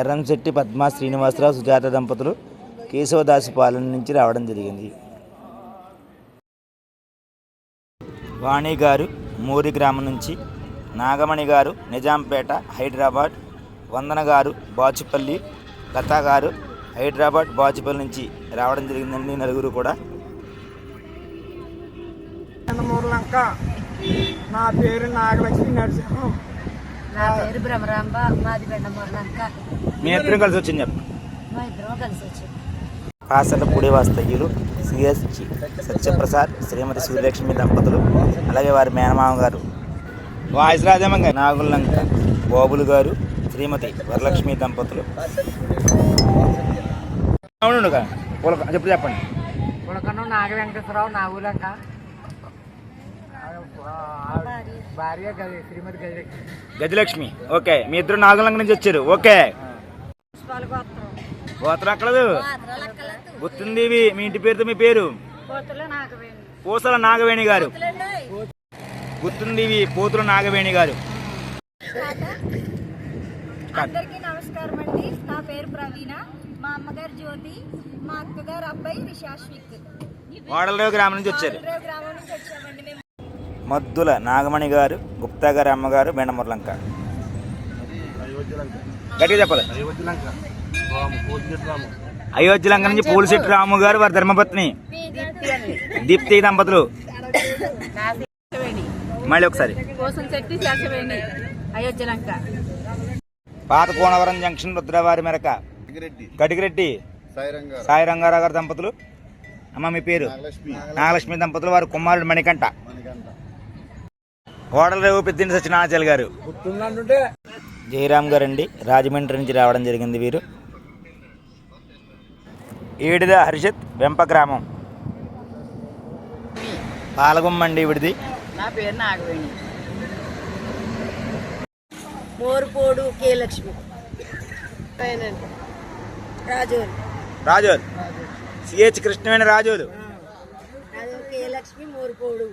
ఎర్రంశెట్టి పద్మ శ్రీనివాసరావు సుజాత దంపతులు కేశవదాసి పాలన నుంచి రావడం జరిగింది. వాణి గారు మూరి గ్రామం నుంచి నాగమణి గారు నిజాంపేట హైదరాబాద్ వందన గారు బాచుపల్లి లతా గారు హైదరాబాద్ బాచుపల్లి నుంచి రావడం జరిగిందండి నలుగురు కూడా. నా పేరు నాగలక్ష్మి నరసింహం. నా పేరు భ్రమరాంబ మాది బెండమూరలంక మీ ఇద్దరం కలిసి వచ్చింది చెప్పండి మా ఇద్దరం కలిసి కాసల పుడివాస్తయ్యులు సిఎస్ సత్యప్రసాద్ శ్రీమతి సూర్యలక్ష్మి దంపతులు అలాగే వారి మేనమామ గారు. వాయిస్రాజమ్మ గారు. నాగులంక బాబులు గారు శ్రీమతి వరలక్ష్మి దంపతులు. అవును చెప్పు చెప్పండి. నాగ వెంకటేశ్వరరావు నాగులంక. భార్య శ్రీమతి గజలక్ష్మి. ఓకే. మీ ఇద్దరు నాగులంక నుంచి వచ్చారు. ఓకే. గోత్రం. అక్కడదు గుర్తుంది మీ ఇంటి పేరుతో మీ పేరు? పూసల నాగవేణి. గారు. గుర్తుంది పూతుల నాగవేణి గారు. అందరికీ నమస్కారం అండి. నా పేరు ప్రవీణ. మా అమ్మగారు జ్యోతి మా అక్కగారు అబ్బాయి రిషాశ్విక్. వాడలరావు గ్రామం నుంచి వచ్చారు. రేవు గ్రామం నుంచి వచ్చామండి మేము. మద్దుల నాగమణి గారు గుప్తా గారి అమ్మగారు బెండమురలంక గట్టిగా చెప్పాలి. అయోధ్య లంక నుంచి పూలశెట్టి రాము గారు వారి ధర్మపత్ని. దీప్తి దంపతులు. మళ్ళీ ఒకసారి. అయోధ్యలంక పాత కోనవరం జంక్షన్ రుద్రవారి మెరక. సాయిరంగా సాయి రంగారావు గారి దంపతులు. అమ్మ మీ పేరు? లక్ష్మి నాగలక్ష్మి దంపతులు వారి కుమారుడు మణికంఠ. మనకంట ఓడలరేవు పెద్దింటి సత్యనారాయణ గారు. జయరామ్ గారు అండి రాజమండ్రి నుంచి రావడం జరిగింది వీరు. ఈడిద హర్షత్ వెంప గ్రామం. పాలగుమ్మండి ఈవిడిది. నా పేరు Nagaveni. Morupodu K Lakshmi. Razole. Razole. CH Krishnaveni Razole. K Lakshmi Morupodu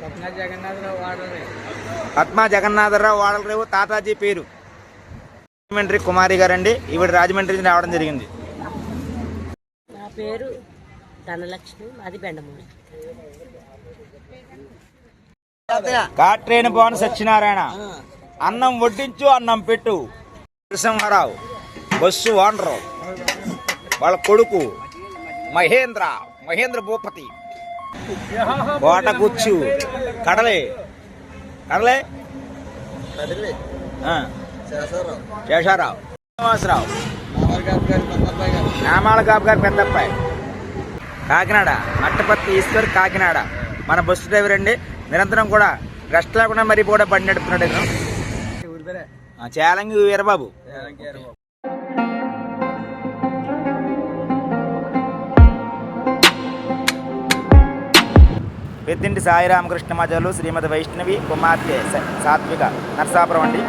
Swapna Jagannatharao Vadale Padma Jagannatharao Vadalarevu Tataji పేరు. రాజమండ్రి కుమారి గారండి ఈవిడ రాజమండ్రి నుంచి రావడం జరిగింది. నా పేరు ధనలక్ష్మి మాది బెండమూరి. కాట్రేని భవన్ సత్యనారాయణ. అన్నం వడ్డించు అన్నం పెట్టు. Narasimharao bus owner. వాళ్ళ కొడుకు మహేంద్ర మహేంద్ర భూపతి. కోటకుచ్చు కడలే. కడలే. శేషారావు. శ్రీనివాసరావు. నామాల కాపు గారు పెద్దప్పాయి కాకినాడ. మట్టపత్తి ఈశ్వర్ కాకినాడ. మన బస్సు డ్రైవర్ అండి. నిరంతరం కూడా రెస్ట్ లేకుండా మరీ కూడా బండి నడుపుతున్నాడు. చేలంగి వీరబాబు. పెద్దింటి సాయి రామకృష్ణ మజలు శ్రీమతి వైష్ణవి కుమార్తె స- సాత్విక నర్సాపురం అండి.